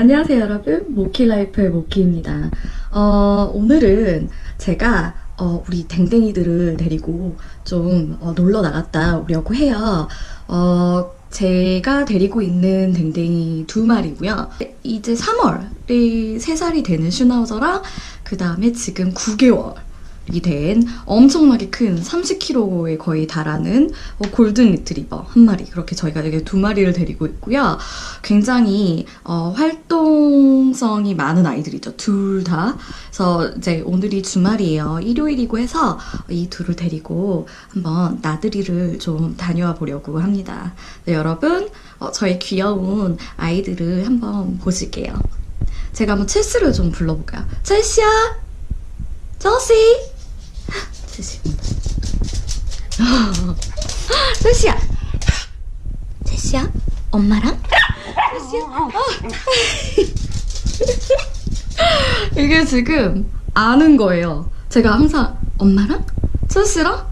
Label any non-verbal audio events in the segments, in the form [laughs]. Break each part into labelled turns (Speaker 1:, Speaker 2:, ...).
Speaker 1: 안녕하세요 여러분. 모키라이프의 모키입니다. 어, 오늘은 제가 어, 우리 댕댕이들을 데리고 좀 어, 놀러 나갔다 오려고 해요. 어, 제가 데리고 있는 댕댕이 두 마리고요. 이제 3월이 3살이 되는 슈나우저랑 그 다음에 지금 9개월. 이 된 엄청나게 큰 30kg에 거의 달하는 어, 골든 리트리버 한 마리 그렇게 저희가 이게 두 마리를 데리고 있고요. 굉장히 어, 활동성이 많은 아이들이죠. 둘 다. 그래서 이제 오늘이 주말이에요. 일요일이고 해서 이 둘을 데리고 한번 나들이를 좀 다녀와 보려고 합니다. 네, 여러분 어, 저희 귀여운 아이들을 한번 보실게요. 제가 한번 첼스를 좀 불러볼까요? 첼시야! 첼시! 첼시. 첼시야! 첼시야? 엄마랑? 첼시야? 어. [laughs] 이게 지금 아는 거예요. 제가 항상 엄마랑? 첼시랑?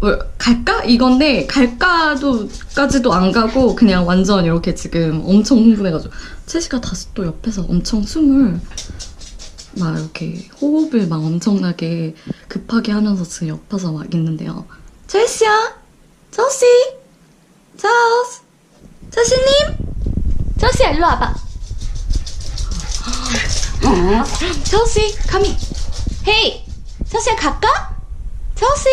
Speaker 1: 뭐, 갈까? 이건데 갈까도까지도 안 가고 그냥 완전 이렇게 지금 엄청 흥분해가지고 첼시가 다시 또 옆에서 엄청 숨을 막 이렇게 호흡을 막 엄청나게 급하게 하면서 지금 옆에서 막 있는데요. 첼시야, 첼시, 첼시, 첼시님, 첼시야 일로 와봐. 첼시, 가미. 헤이, 첼시야 갈까? 첼시.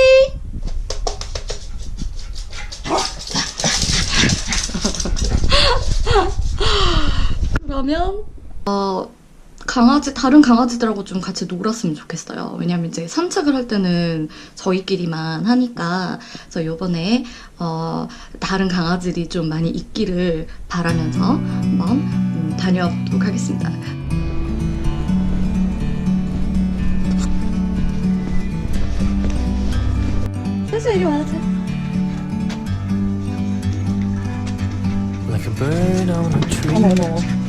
Speaker 1: [laughs] 그러면 어. 강아지 다른 강아지들하고 좀 같이 놀았으면 좋겠어요. 왜냐면 이제 산책을 할 때는 저희끼리만 하니까 그래서 요번에 어, 다른 강아지들이 좀 많이 있기를 바라면서 한번 음, 다녀와 보도록 하겠습니다. 세수 이리 와야지.
Speaker 2: like a bird on a tree.
Speaker 1: 어머 어머.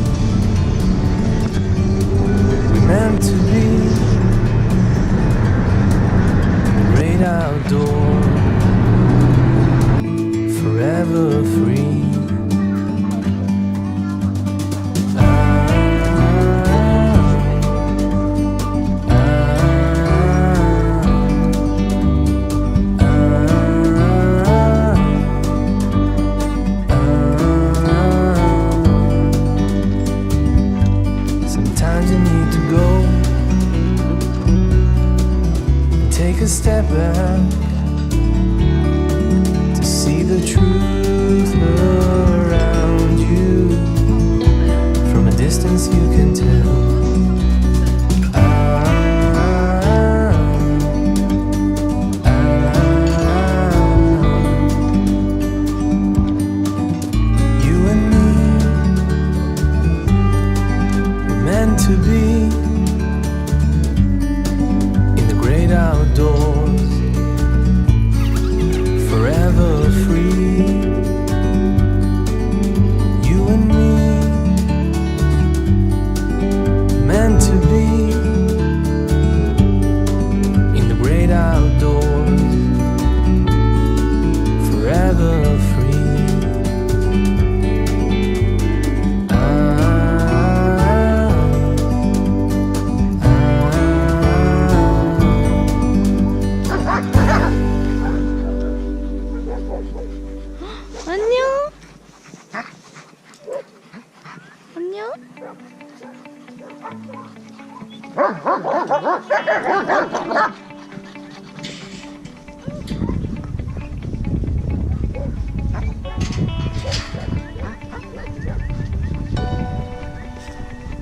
Speaker 2: Meant to be. The great outdoor, back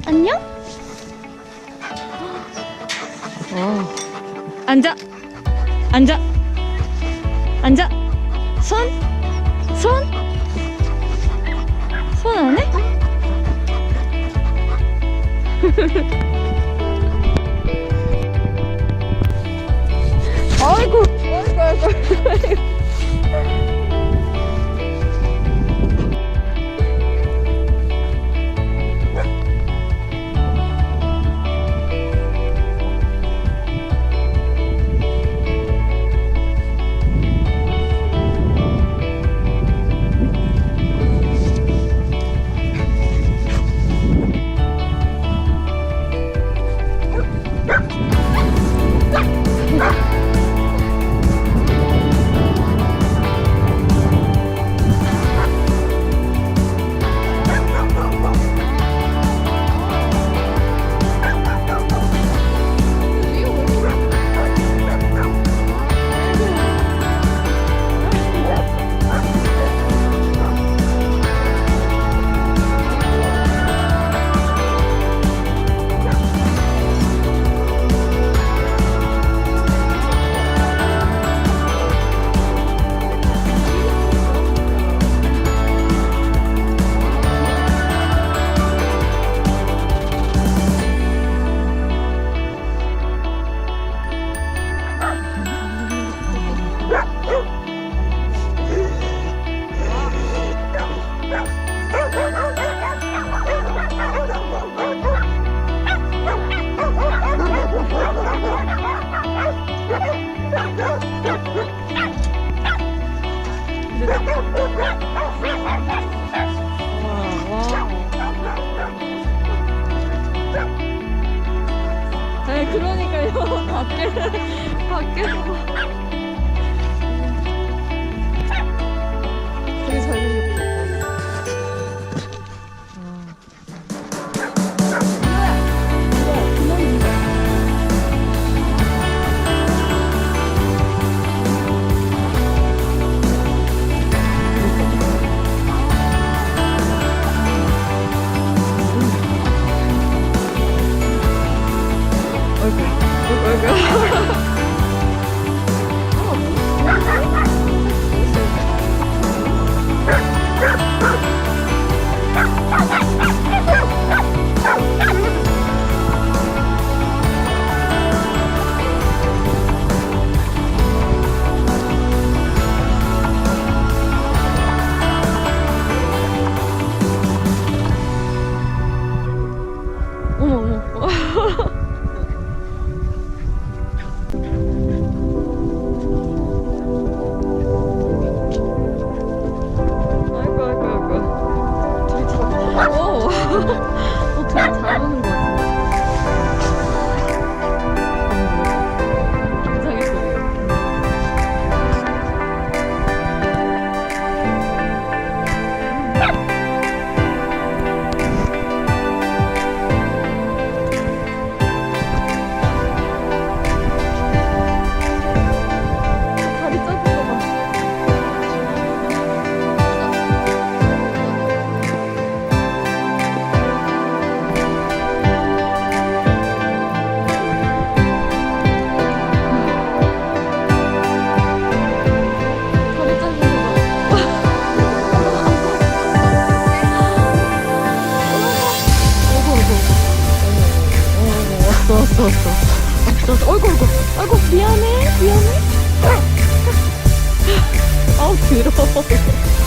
Speaker 1: 안녕. 어. 앉아. 앉아. 앉아. 손. 손. 손 안 해?
Speaker 3: 아이고, 아이고, 아이고. 아이고. 밖에서 밖에서 되게 잘생겼다 そうそうそうそう어이구어이구아이구미안해미안해아우더러워 아이고